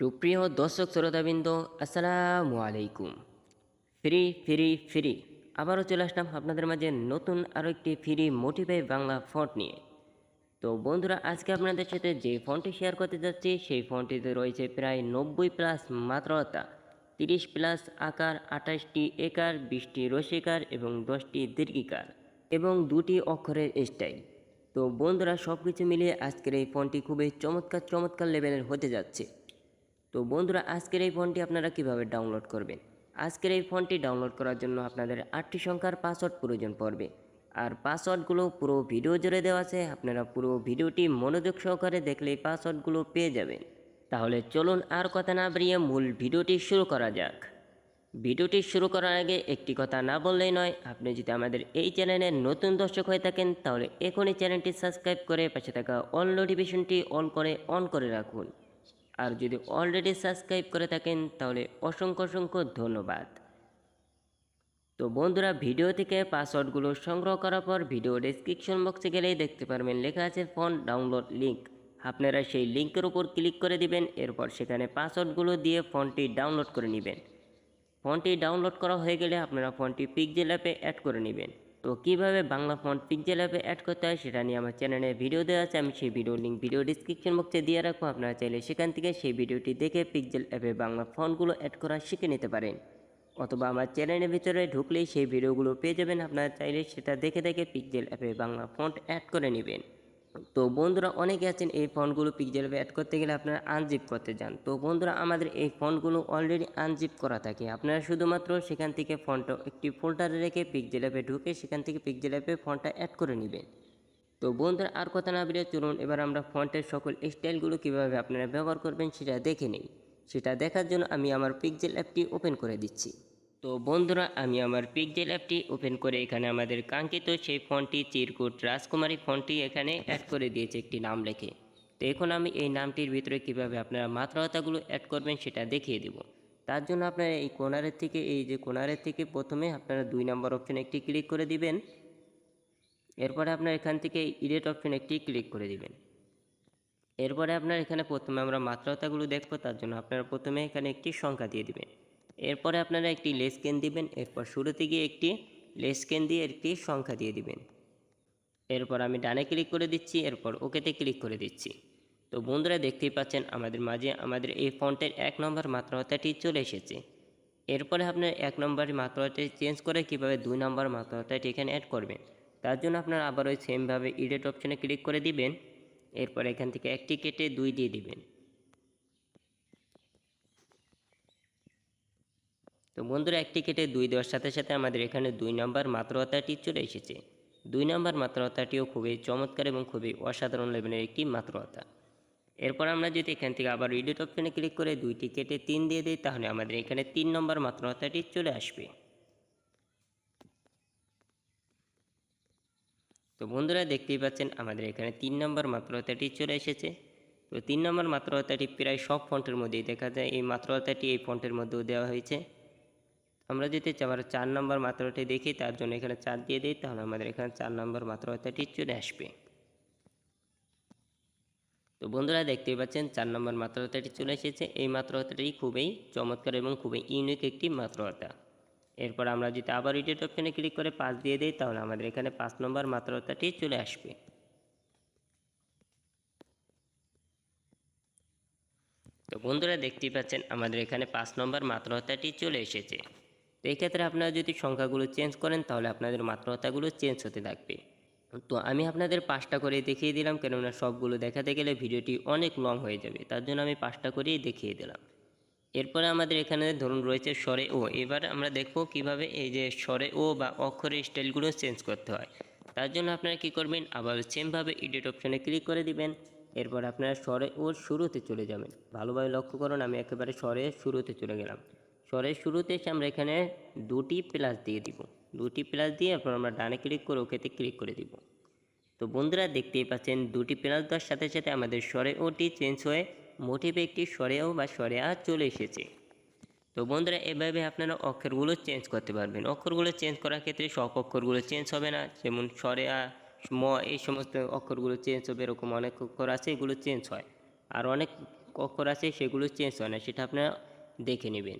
সুপ্রিয় দর্শক শ্রোতাবৃন্দ, আসসালামু আলাইকুম। Free free free. আবারও চলে আসলাম আপনাদের মাঝে নতুন আরও একটি ফ্রি মোটিভাই বাংলা ফন্ট নিয়ে। তো বন্ধুরা, আজকে আপনাদের সাথে যে ফন্টটি শেয়ার করতে যাচ্ছি, সেই ফন্টটিতে রয়েছে প্রায় নব্বই প্লাস মাত্রতা, তিরিশ প্লাস আকার, আঠাশটি একার, বিশটি রসিকার এবং দশটি দীর্ঘিকার এবং দুটি অক্ষরের স্টাইল তো বন্ধুরা সব কিছু মিলিয়ে আজকের এই ফোনটি খুবই চমৎকার চমৎকার লেভেলের হতে যাচ্ছে। তো বন্ধুরা, আজকের এই ফোনটি আপনারা কীভাবে ডাউনলোড করবেন? আজকের এই ফোনটি ডাউনলোড করার জন্য আপনাদের আটটি সংখ্যার পাসওয়ার্ড প্রয়োজন পড়বে। আর পাসওয়ার্ডগুলো পুরো ভিডিও জুড়ে দেওয়া আছে, আপনারা পুরো ভিডিওটি মনোযোগ সহকারে দেখলে পাসওয়ার্ডগুলো পেয়ে যাবেন। তাহলে চলুন আর কথা না বাড়িয়ে মূল ভিডিওটি শুরু করা যাক। ভিডিওটি শুরু করার আগে একটি কথা না বললেই নয়, আপনি যদি আমাদের এই চ্যানেলের নতুন দর্শক হয়ে থাকেন, তাহলে এখনই চ্যানেলটি সাবস্ক্রাইব করে পাশে থাকা অল নোটিফিকেশনটি অন করে অন করে রাখুন। আর যদি অলরেডি সাবস্ক্রাইব করে থাকেন, তাহলে অসংখ্য অসংখ্য ধন্যবাদ। তো বন্ধুরা ভিডিও থেকে পাসওয়ার্ডগুলো সংগ্রহ করার পর ভিডিও ডেসক্রিপশন বক্সে গেলেই দেখতে পারবেন, লেখা আছে ফোন ডাউনলোড লিঙ্ক আপনারা সেই লিঙ্কের উপর ক্লিক করে দিবেন, এরপর সেখানে পাসওয়ার্ডগুলো দিয়ে ফোনটি ডাউনলোড করে নেবেন। ফোনটি ডাউনলোড করা হয়ে গেলে আপনারা ফোনটি পিকজেল অ্যাপে অ্যাড করে নেবেন। তো কীভাবে বাংলা ফন্ট পিকজেল অ্যাপে অ্যাড করতে হয় সেটা নিয়ে আমার চ্যানেলে ভিডিও দেওয়া আছে। আমি সেই ভিডিও লিঙ্ক ভিডিও ডিসক্রিপশন বক্সে দিয়ে রাখব। আপনারা চাইলে সেখান থেকে সেই ভিডিওটি দেখে পিকজেল অ্যাপে বাংলা ফন্টগুলো অ্যাড করা শিখে নিতে পারেন। অথবা আমার চ্যানেলের ভিতরে ঢুকলেই সেই ভিডিওগুলো পেয়ে যাবেন। আপনারা চাইলে সেটা দেখে দেখে পিকজেল অ্যাপে বাংলা ফন্ট অ্যাড করে নেবেন। তো বন্ধুরা অনেকে আছেন এই ফোনগুলো পিকজেল অ্যাড করতে গেলে আপনারা আনজিপ করতে যান। তো বন্ধুরা আমাদের এই ফোনগুলো অলরেডি আনজিপ করা থাকে। আপনারা শুধুমাত্র সেখান থেকে ফোনটা একটি ফোল্ডারে রেখে পিকজেল অ্যাপে ঢুকে সেখান থেকে পিকজেল অ্যাপে ফোনটা অ্যাড করে নেবেন। তো বন্ধুরা আর কথা না বেরিয়ে চলুন, এবার আমরা ফন্টের সকল স্টাইলগুলো কীভাবে আপনারা ব্যবহার করবেন সেটা দেখে নেই। সেটা দেখার জন্য আমি আমার পিকজেল অ্যাপটি ওপেন করে দিচ্ছি। তো বন্ধুরা, আমি আমার পিকজেল অ্যাপটি ওপেন করে এখানে আমাদের কাঙ্ক্ষিত সেই ফোনটি, চিরকুট রাজকুমারী ফোনটি এখানে অ্যাড করে দিয়েছে একটি নাম লেখে। তো এখন আমি এই নামটির ভিতরে কীভাবে আপনারা মাত্রাতাগুলো অ্যাড করবেন সেটা দেখিয়ে দেব। তার জন্য আপনারা এই কোনারের থেকে, এই যে কোনারের থেকে প্রথমে আপনারা দুই নম্বর অপশন একটি ক্লিক করে দিবেন। এরপরে আপনার এখান থেকে ইডিট অপশন একটি ক্লিক করে দিবেন। এরপরে আপনার এখানে প্রথমে আমরা মাত্রাতাগুলো দেখব, তার জন্য আপনারা প্রথমে এখানে একটি সংখ্যা দিয়ে দিবেন। এরপরে আপনারা একটি লেসকেন দিবেন, এরপর শুরুতে গিয়ে একটি লেসকেন দিয়ে একটি সংখ্যা দিয়ে দিবেন। এরপর আমি ডানে ক্লিক করে দিচ্ছি, এরপর ওকেতে ক্লিক করে দিচ্ছি। তো বন্ধুরা দেখতেই পাচ্ছেন, আমাদের মাঝে আমাদের এই ফন্টের এক নম্বর মাত্রাটাটি চলে এসেছে। এরপরে আপনার এক নম্বরের মাত্রাটি চেঞ্জ করে কীভাবে দুই নম্বর মাত্রাটি এখানে অ্যাড করবেন, তার জন্য আপনারা আবার ওই সেমভাবে ইডিট অপশনে ক্লিক করে দিবেন। এরপর এখান থেকে একটি কেটে দুই দিয়ে দিবেন। তো বন্ধুরা, একটি কেটে দুই দেওয়ার সাথে সাথে আমাদের এখানে দুই নম্বর মাত্রাতাটি চলে এসেছে। দুই নম্বর মাত্রাতাটিও খুবই চমৎকার এবং খুবই অসাধারণ লেভেলের একটি মাত্রাতা এরপর আমরা যদি এখান থেকে আবার এডিট অপশনে ক্লিক করে দুইটি কেটে তিন দিয়ে দিই, তাহলে আমাদের এখানে তিন নম্বর মাত্রাতাটি চলে আসবে। তো বন্ধুরা, দেখতেই পাচ্ছেন আমাদের এখানে তিন নম্বর মাত্রাতাটি চলে এসেছে। তো তিন নম্বর মাত্রাতাটি প্রায় সব ফন্টের মধ্যেই দেখা যায়। এই মাত্রাতাটি এই ফন্টের মধ্যেও দেওয়া হয়েছে। আমরা যদি আবার চার নম্বর মাত্রাটি দেখি, তার জন্য এখানে চার দিয়ে দিই, তাহলে আমাদের এখানে চার নম্বর মাত্রাটি চলে আসবে। তো বন্ধুরা দেখতেই পাচ্ছেন, চার নম্বর মাত্রাটি চলে এসেছে, এই মাত্রাটি খুবই চমৎকার এবং খুবই ইউনিক একটি মাত্রাতা এরপর আমরা যদি আবার ইডিট অপশনে ক্লিক করে পাঁচ দিয়ে দিই, তাহলে আমাদের এখানে পাঁচ নম্বর মাত্রাটি চলে আসবে। তো বন্ধুরা দেখতেই পাচ্ছেন, আমাদের এখানে পাঁচ নম্বর মাত্রাটি চলে এসেছে। তো এই ক্ষেত্রে আপনারা যদি সংখ্যাগুলো চেঞ্জ করেন, তাহলে আপনাদের মাত্রাতাগুলো চেঞ্জ হতে থাকবে। তো আমি আপনাদের পাঁচটা করে দেখিয়ে দিলাম, কেননা সবগুলো দেখাতে গেলে ভিডিওটি অনেক লং হয়ে যাবে, তার জন্য আমি পাঁচটা করেই দেখিয়ে দিলাম। এরপরে আমাদের এখানে ধরুন রয়েছে স্বরে ও, এবার আমরা দেখব কীভাবে এই যে স্বরে ও বা অক্ষরের স্টাইলগুলো চেঞ্জ করতে হয়। তার জন্য আপনারা কি করবেন, আবার সেমভাবে এডিট অপশানে ক্লিক করে দিবেন, এরপর আপনারা স্বরে ওর শুরুতে চলে যাবেন। ভালোভাবে লক্ষ্য করুন, আমি একেবারে স্বরে শুরুতে চলে গেলাম। স্বরের শুরুতে এসে আমরা এখানে দুটি প্লাস দিয়ে দিব। দুটি প্লাস দিয়ে এরপর আমরা ডানে ক্লিক করে ওকেতে ক্লিক করে দিব। তো বন্ধুরা দেখতেই পাচ্ছেন দুটি প্লাস দেওয়ার সাথে সাথে আমাদের স্বরে ওটি চেঞ্জ হয়ে মোটিভে একটি স্বরেও বা স্বরে আ চলে এসেছে। তো বন্ধুরা এভাবে আপনারা অক্ষরগুলো চেঞ্জ করতে পারবেন। অক্ষরগুলো চেঞ্জ করার ক্ষেত্রে সব অক্ষরগুলো চেঞ্জ হবে না। যেমন স্বরে আ, ম, এই সমস্ত অক্ষরগুলো চেঞ্জ হবে, এরকম অনেক অক্ষর আছে, এগুলো চেঞ্জ হয়। আর অনেক অক্ষর আছে, সেগুলো চেঞ্জ হয় না, সেটা আপনারা দেখে নেবেন।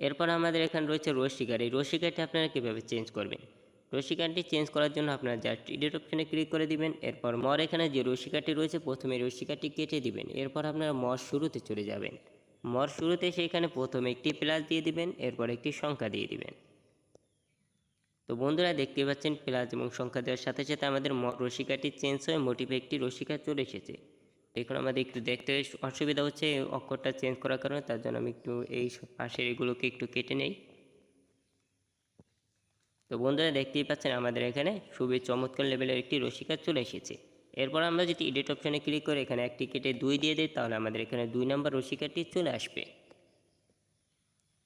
এরপর আমাদের এখানে রয়েছে রসিকার এই রসিকারটি আপনারা কীভাবে চেঞ্জ করবেন? রসিকারটি চেঞ্জ করার জন্য আপনারা জাস্ট এডিট অপশনে ক্লিক করে দিবেন। এরপর মর এখানে যে রসিকারটি রয়েছে, প্রথমে রসিকারটি কেটে দিবেন। এরপর আপনারা মর শুরুতে চলে যাবেন। মর শুরুতে সেখানে প্রথমে একটি প্লাস দিয়ে দিবেন, এরপর একটি সংখ্যা দিয়ে দিবেন। তো বন্ধুরা, দেখতে পাচ্ছেন প্লাস এবং সংখ্যা দেওয়ার সাথে সাথে আমাদের রসিকাটি চেঞ্জ হয়ে মোটিভে একটি রসিকা চলে এসেছে। দেখুন আমাদের একটু দেখতে অসুবিধা হচ্ছে, অক্ষরটা চেঞ্জ করার কারণে, তার জন্য আমি একটু এই পাশের এগুলোকে একটু কেটে নেই। তো বন্ধুরা, দেখতেই পাচ্ছেন আমাদের এখানে খুবই চমৎকার লেভেলের একটি রসিকা চলে এসেছে। এরপর আমরা যদি এডিট অপশানে ক্লিক করে এখানে একটি কেটে দুই দিয়ে দিই, তাহলে আমাদের এখানে দুই নম্বর রসিকাটি চলে আসবে।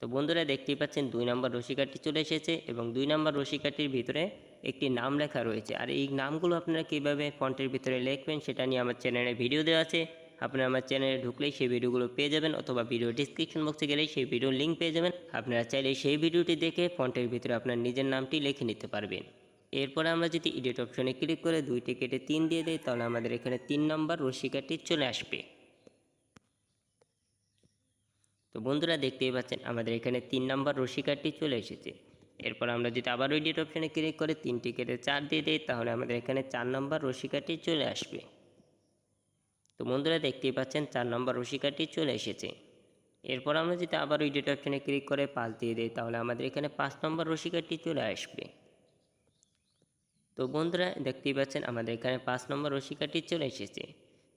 তো বন্ধুরা, দেখতেই পাচ্ছেন দুই নম্বর রসিকাটি চলে এসেছে এবং দুই নম্বর রসিকাটির ভিতরে একটি নাম লেখা রয়েছে। আর এই নামগুলো আপনারা কীভাবে ফন্টের ভিতরে লিখবেন সেটা নিয়ে আমার চ্যানেলে ভিডিও দেওয়া আছে। আপনারা আমার চ্যানেলে ঢুকলেই সেই ভিডিওগুলো পেয়ে যাবেন অথবা ভিডিও ডিসক্রিপশন বক্সে গেলেই সেই ভিডিওর লিঙ্ক পেয়ে যাবেন। আপনারা চাইলে সেই ভিডিওটি দেখে ফন্টের ভিতরে আপনার নিজের নামটি লিখে নিতে পারবেন। এরপরে আমরা যদি এডিট অপশনে ক্লিক করে দুইটি কেটে তিন দিয়ে দিই, তাহলে আমাদের এখানে তিন নম্বর রসিকাটি চলে আসবে। তো বন্ধুরা দেখতেই পাচ্ছেন, আমাদের এখানে তিন নম্বর রসিকারটি চলে এসেছে। এরপর আমরা যদি আবার এডিট অপশনে ক্লিক করে তিনটি কেটে চার দিয়ে দিই, তাহলে আমাদের এখানে চার নম্বর রসিকাটি চলে আসবে। তো বন্ধুরা দেখতেই পাচ্ছেন চার নম্বর রসিকাটি চলে এসেছে। এরপর আমরা যদি আবার এডিট অপশনে ক্লিক করে পাঁচ দিয়ে দিই, তাহলে আমাদের এখানে পাঁচ নম্বর রসিকাটি চলে আসবে। তো বন্ধুরা দেখতেই পাচ্ছেন আমাদের এখানে পাঁচ নম্বর রসিকাটি চলে এসেছে।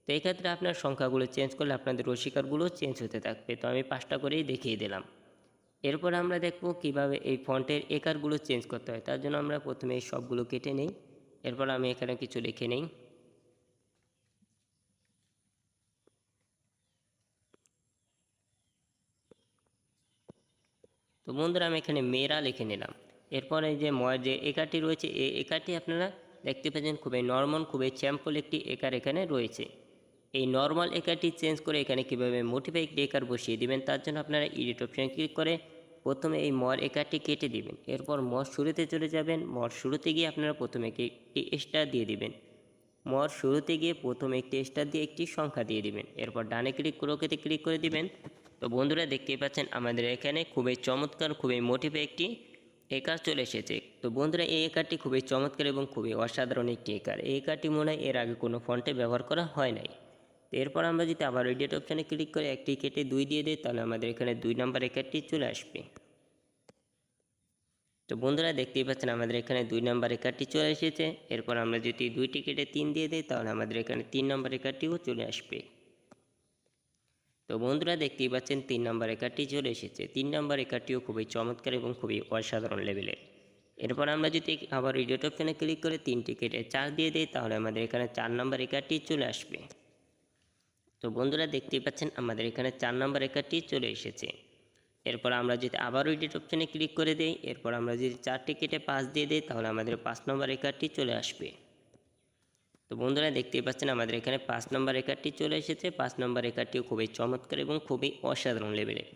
তো এক্ষেত্রে আপনার সংখ্যাগুলো চেঞ্জ করলে আপনাদের রসিকারগুলো চেঞ্জ হতে থাকবে। তো আমি পাঁচটা করেই দেখিয়ে দিলাম। এরপর আমরা দেখব কীভাবে এই ফন্টের একারগুলো চেঞ্জ করতে হয়। তার জন্য আমরা প্রথমে সবগুলো কেটে নেই। এরপর আমি এখানে কিছু লিখে নেই। তো বন্ধুরা, আমি এখানে মেয়েরা লিখে নিলাম। এরপরে যে ময়ের যে একারটি রয়েছে, এই একারটি আপনারা দেখতে পাচ্ছেন খুবই নর্মাল খুবই স্যাম্পল একটি একার এখানে রয়েছে। এই নর্মাল একারটি চেঞ্জ করে এখানে কীভাবে মোটিফাই একার বসিয়ে দিবেন, তার জন্য আপনারা এডিট অপশানে ক্লিক করে প্রথমে এই মর একারটি কেটে দিবেন। এরপর মর শুরুতে চলে যাবেন। মর শুরুতে গিয়ে আপনারা প্রথমে একটি স্টার দিয়ে দিবেন। মর শুরুতে গিয়ে প্রথমে একটি স্টার দিয়ে একটি সংখ্যা দিয়ে দিবেন। এরপর ডানে ক্লিক করে ওকেতে ক্লিক করে দিবেন। তো বন্ধুরা দেখতেই পাচ্ছেন আমাদের এখানে খুবই চমৎকার, খুবই মোটিভে একটি একার চলে এসেছে। তো বন্ধুরা এই একারটি খুবই চমৎকার এবং খুবই অসাধারণ একটি একার। এই একারটি মনে হয় এর আগে কোনো ফন্টে ব্যবহার করা হয় নাই। তো এরপর আমরা যদি আবার এডিট অপশানে ক্লিক করে একটি কেটে দুই দিয়ে দিই, তাহলে আমাদের এখানে দুই নাম্বার একারটি চলে আসবে। তো বন্ধুরা দেখতেই পাচ্ছেন আমাদের এখানে দুই নাম্বার একারটি চলে এসেছে। এরপর আমরা যদি দুইটি কেটে তিন দিয়ে দিই, তাহলে আমাদের এখানে তিন নাম্বার একারটিও চলে আসবে। তো বন্ধুরা দেখতেই পাচ্ছেন তিন নাম্বার একারটি চলে এসেছে। তিন নাম্বার একারটিও খুবই চমৎকার এবং খুবই অসাধারণ লেভেলের এরপর আমরা যদি আবার এডিট অপশানে ক্লিক করে তিনটি কেটে চার দিয়ে দিই, তাহলে আমাদের এখানে চার নাম্বার একারটি চলে আসবে। তো বন্ধুরা দেখতেই পাচ্ছেন আমাদের এখানে চার নম্বর একারটি চলে এসেছে। এরপর আমরা যদি আবারও এডিট অপশানে ক্লিক করে দিই, এরপর আমরা যদি চারটি কেটে পাঁচ দিয়ে দিই, তাহলে আমাদের পাঁচ নম্বর একারটি চলে আসবে। তো বন্ধুরা দেখতেই পাচ্ছেন আমাদের এখানে পাঁচ নম্বর একারটি চলে এসেছে। পাঁচ নম্বর একারটিও খুবই চমৎকার এবং খুবই অসাধারণ লেভেলের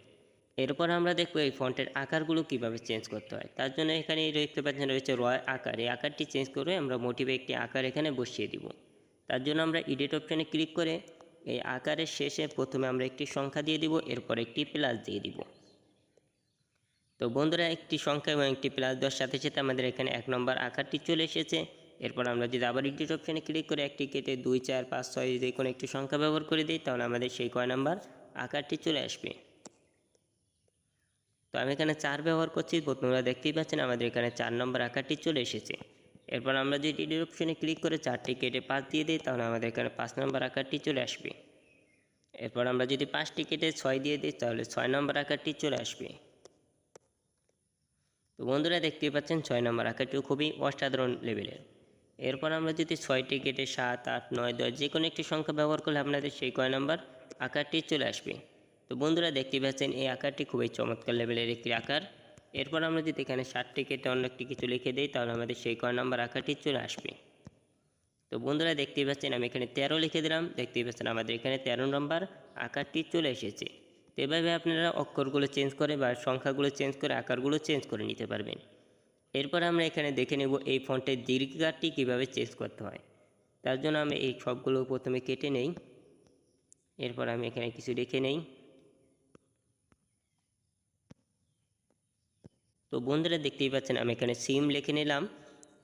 এরপর আমরা দেখব এই ফন্টের আকারগুলো কীভাবে চেঞ্জ করতে হয়। তার জন্য এখানে দেখতে পাচ্ছেন রয়েছে রয় আকার। এই আকারটি চেঞ্জ করে আমরা মোটিভে একটি আকার এখানে বসিয়ে দিব। তার জন্য আমরা এডিট অপশানে ক্লিক করে এই আকারের শেষে প্রথমে আমরা একটি সংখ্যা দিয়ে দিব, এরপর একটি প্লাস দিয়ে দিব। তো বন্ধুরা, একটি সংখ্যা এবং একটি প্লাস দেওয়ার সাথে সাথে আমাদের এখানে এক নম্বর আকারটি চলে এসেছে। এরপর আমরা যদি আবার এডিট অপশানে ক্লিক করে একটি কেটে দুই, চার, পাঁচ, ছয় যে কোনো একটি সংখ্যা ব্যবহার করে দিই, তাহলে আমাদের সেই কয় নাম্বার আকারটি চলে আসবে। তো আমি এখানে চার ব্যবহার করছি তোমরা দেখতেই পাচ্ছেন আমাদের এখানে চার নম্বর আকারটি চলে এসেছে। এরপর আমরা যদি এডিট অপশানে ক্লিক করে চারটি কেটে পাঁচ দিয়ে দিই, তাহলে আমাদের এখানে পাঁচ নম্বর আকারটি চলে আসবে। এরপর আমরা যদি পাঁচটি কেটে ছয় দিয়ে দিই, তাহলে ছয় নম্বর আকারটি চলে আসবে। তো বন্ধুরা দেখতেই পাচ্ছেন, ছয় নম্বর আকারটিও খুবই অসাধারণ লেভেলের এরপর আমরা যদি ছয়টি কেটে সাত, আট, নয়, দশ যে কোনো একটি সংখ্যা ব্যবহার করলে আপনাদের সেই কয় নম্বর আকারটি চলে আসবে। তো বন্ধুরা দেখতে পাচ্ছেন, এই আকারটি খুবই চমৎকার লেভেলের একটি আকার। এরপর আমরা যদি এখানে ষাটটি কেটে অন্য একটি কিছু লিখে দিই, তাহলে আমাদের সেই কয় নম্বর আকারটি চলে আসবে। তো বন্ধুরা দেখতেই পাচ্ছেন আমি এখানে তেরো লিখে দিলাম, দেখতেই পাচ্ছেন আমাদের এখানে তেরো নম্বর আকারটি চলে এসেছে। তো এভাবে আপনারা অক্ষরগুলো চেঞ্জ করে বা সংখ্যাগুলো চেঞ্জ করে আকারগুলো চেঞ্জ করে নিতে পারবেন। এরপর আমরা এখানে দেখে নেব এই ফন্টের দীর্ঘিকারটি কীভাবে চেঞ্জ করতে হয়। তার জন্য আমি এই সবগুলো প্রথমে কেটে নেই। এরপর আমি এখানে কিছু রেখে নেই। তো বন্ধুরা দেখতেই পাচ্ছেন, আমি এখানে সিম লিখে নিলাম।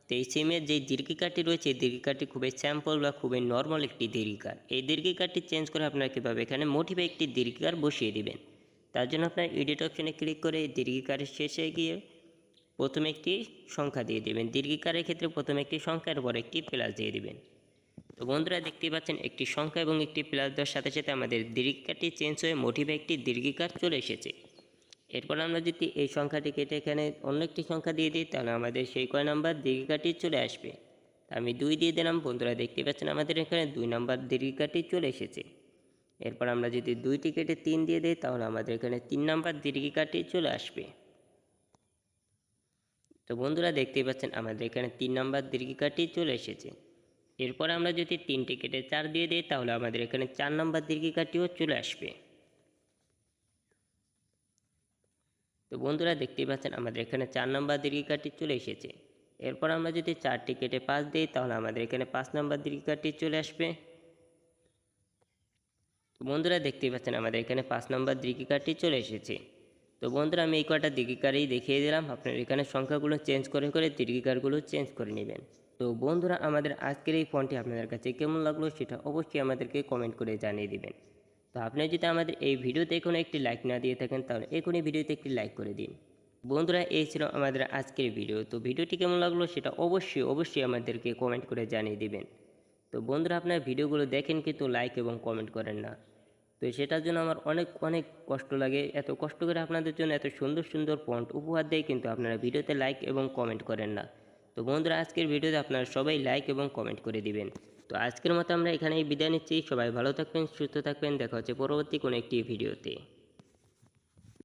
তো এই সিমের যে দীর্ঘিকারটি রয়েছে, এই দীর্ঘিকারটি খুবই স্যাম্পল বা খুবই নর্মাল একটি দীর্ঘিকার। এই দীর্ঘিকারটি চেঞ্জ করে আপনারা কীভাবে এখানে মোটিভে একটি দীর্ঘিকার বসিয়ে দিবেন? তার জন্য আপনার এডিট অপশনে ক্লিক করে এই দীর্ঘিকারের শেষে গিয়ে প্রথমে একটি সংখ্যা দিয়ে দেবেন। দীর্ঘিকারের ক্ষেত্রে প্রথমে একটি সংখ্যার পর একটি প্লাস দিয়ে দেবেন। তো বন্ধুরা দেখতেই পাচ্ছেন, একটি সংখ্যা এবং একটি প্লাস দেওয়ার সাথে সাথে আমাদের দীর্ঘিকারটি চেঞ্জ হয়ে মোটিভে একটি দীর্ঘিকার চলে এসেছে। এরপর আমরা যদি এই সংখ্যাটি কেটে এখানে অন্য একটি সংখ্যা দিয়ে দিই, তাহলে আমাদের সেই কয় নাম্বার দীর্ঘিকাটি চলে আসবে। আমি দুই দিয়ে দিলাম, বন্ধুরা দেখতে পাচ্ছেন আমাদের এখানে দুই নাম্বার দীর্ঘিকাটি চলে এসেছে। এরপর আমরা যদি দুইটি কেটে তিন দিয়ে দিই, তাহলে আমাদের এখানে তিন নাম্বার দীর্ঘিকাটি চলে আসবে। তো বন্ধুরা দেখতেই পাচ্ছেন আমাদের এখানে তিন নাম্বার দীর্ঘিকাটি চলে এসেছে। এরপর আমরা যদি তিনটি কেটে চার দিয়ে দিই, তাহলে আমাদের এখানে চার নাম্বার দীর্ঘিকাটিও চলে আসবে। তো বন্ধুরা দেখতেই পাচ্ছেন আমাদের এখানে চার নাম্বার দীর্ঘিকাটি চলে এসেছে। এরপর আমরা যদি চারটি কেটে পাঁচ দিই, তাহলে আমাদের এখানে পাঁচ নাম্বার দীর্ঘিকাটি চলে আসবে। তো বন্ধুরা দেখতেই পাচ্ছেন আমাদের এখানে পাঁচ নাম্বার দীর্ঘিকাটি চলে এসেছে। তো বন্ধুরা আমি এই কটা দীর্ঘিকারেই দেখিয়ে দিলাম। আপনার এখানে সংখ্যাগুলো চেঞ্জ করে করে দীর্ঘিকারগুলো চেঞ্জ করে নেবেন। তো বন্ধুরা আমাদের আজকের এই ফোনটি আপনাদের কাছে কেমন লাগল সেটা অবশ্যই আমাদেরকে কমেন্ট করে জানিয়ে দিবেন। তো আপনি যদি আমাদের এই ভিডিওতে কোনো একটি লাইক না দিয়ে থাকেন, তাহলে এখনই ভিডিওতে একটি লাইক করে দিন। বন্ধুরা, এই ছিল আমাদের আজকের ভিডিও। তো ভিডিওটি কেমন লাগল সেটা অবশ্যই অবশ্যই আমাদেরকে কমেন্ট করে জানিয়ে দিবেন। তো বন্ধুরা, আপনার ভিডিওগুলো দেখেন কিন্তু লাইক এবং কমেন্ট করেন না। তো সেটার জন্য আমার অনেক অনেক কষ্ট লাগে। এত কষ্ট করে আপনাদের জন্য এত সুন্দর সুন্দর পয়েন্ট উপহার দেয় কিন্তু আপনারা ভিডিওতে লাইক এবং কমেন্ট করেন না। তো বন্ধুরা, আজকের ভিডিওতে আপনারা সবাই লাইক এবং কমেন্ট করে দিবেন। তো আজকের মতো আমরা এখানেই বিদায় নিচ্ছি। সবাই ভালো থাকবেন, সুস্থ থাকবেন। দেখা হচ্ছে পরবর্তী কোনো একটি ভিডিওতে।